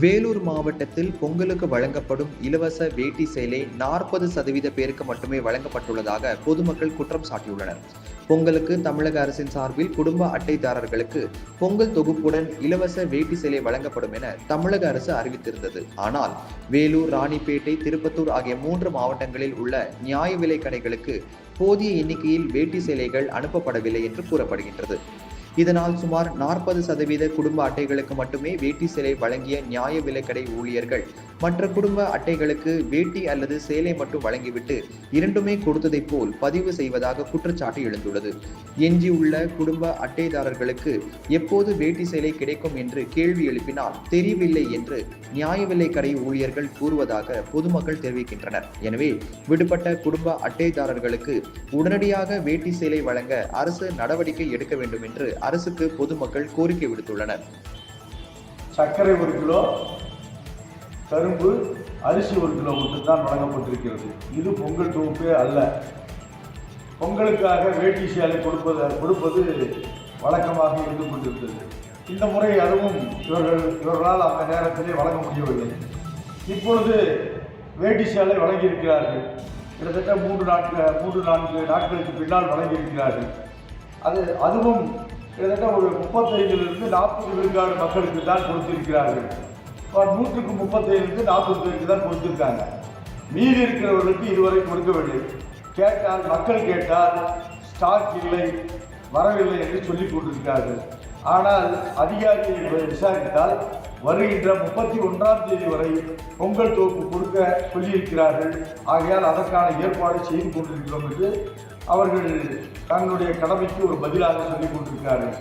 வேலூர் மாவட்டத்தில் பொங்கலுக்கு வழங்கப்படும் இலவச வேட்டி சேலை நாற்பது சதவீத பேருக்கு மட்டுமே வழங்கப்பட்டுள்ளதாக பொதுமக்கள் குற்றம் சாட்டியுள்ளனர். பொங்கலுக்கு தமிழக அரசின் சார்பில் குடும்ப அட்டைதாரர்களுக்கு பொங்கல் தொகுப்புடன் இலவச வேட்டி சேலை வழங்கப்படும் என தமிழக அரசு அறிவித்திருந்தது. ஆனால் வேலூர் ராணிப்பேட்டை திருப்பத்தூர் ஆகிய மூன்று மாவட்டங்களில் உள்ள நியாய விலை கடைகளுக்கு போதிய எண்ணிக்கையில் வேட்டி சேலைகள் அனுப்பப்படவில்லை என்று கூறப்படுகின்றது. இதனால் சுமார் நாற்பது சதவீத குடும்ப அட்டைகளுக்கு மட்டுமே வேட்டி சேலை வழங்கிய நியாய விலைக்கடை ஊழியர்கள். மற்ற குடும்ப அட்டைகளுக்கு வேட்டி அல்லது சேலை மட்டும் வழங்கிவிட்டு இரண்டுமே கொடுத்ததைப் போல் பதிவு செய்வதாக குற்றச்சாட்டு எழுந்துள்ளது. எஞ்சியுள்ள குடும்ப அட்டைதாரர்களுக்கு எப்போது வேட்டி சேலை கிடைக்கும் என்று கேள்வி எழுப்பினால் தெரியவில்லை என்று நியாய விலைக்கடை ஊழியர்கள் கூறுவதாக பொதுமக்கள் தெரிவிக்கின்றனர். எனவே விடுபட்ட குடும்ப அட்டைதாரர்களுக்கு உடனடியாக வேட்டி சேலை வழங்க அரசு நடவடிக்கை எடுக்க வேண்டும் என்று அரசுக்கு பொதுமக்கள் கோரிக்கை விடுத்துள்ளனர். சர்க்கரை ஒரு கிலோ கரும்பு அரிசி ஒரு கிலோ மட்டும்தான் வழங்கப்பட்டிருக்கிறது. இது பொங்கல் தொகுப்பே அல்ல. பொங்கலுக்காக வேட்டி சேலை கொடுப்பது கொடுப்பது வழக்கமாக இருந்து கொண்டிருந்தது இந்த முறை அதுவும் இவர்கள் இவர்களால் அந்த நேரத்திலே வழங்க முடியவில்லை. இப்பொழுது வேட்டி சேலை வழங்கியிருக்கிறார்கள். கிட்டத்தட்ட மூன்று நாட்கள் மூன்று நான்கு நாட்களுக்கு பின்னால் வழங்கியிருக்கிறார்கள். அது அதுவும் கிட்டத்தட்ட ஒரு முப்பத்தைந்துலேருந்து நாற்பது விழுக்காடு மக்களுக்கு தான் கொடுத்திருக்கிறார்கள். நூற்றுக்கு முப்பத்தைந்து நாற்பது பேருக்கு தான் கொடுத்திருக்காங்க. மீதி இருக்கிறவர்களுக்கு இதுவரை கொடுக்கவில்லை. கேட்டால் மக்கள் கேட்டால் ஸ்டாக் இல்லை வரவில்லை என்று சொல்லிக் கொண்டிருக்கிறார்கள். ஆனால் அதிகாரியை விசாரித்தால் வருகின்ற முப்பத்தி ஒன்றாம் தேதி வரை பொங்கல் தொகுப்பு கொடுக்க சொல்லியிருக்கிறார்கள். ஆகையால் அதற்கான ஏற்பாடு செய்து கொண்டிருக்கிறோம் என்று அவர்கள் தங்களுடைய கடமைக்கு ஒரு பதிலாக சொல்லிக் கொண்டிருக்கிறார்கள்.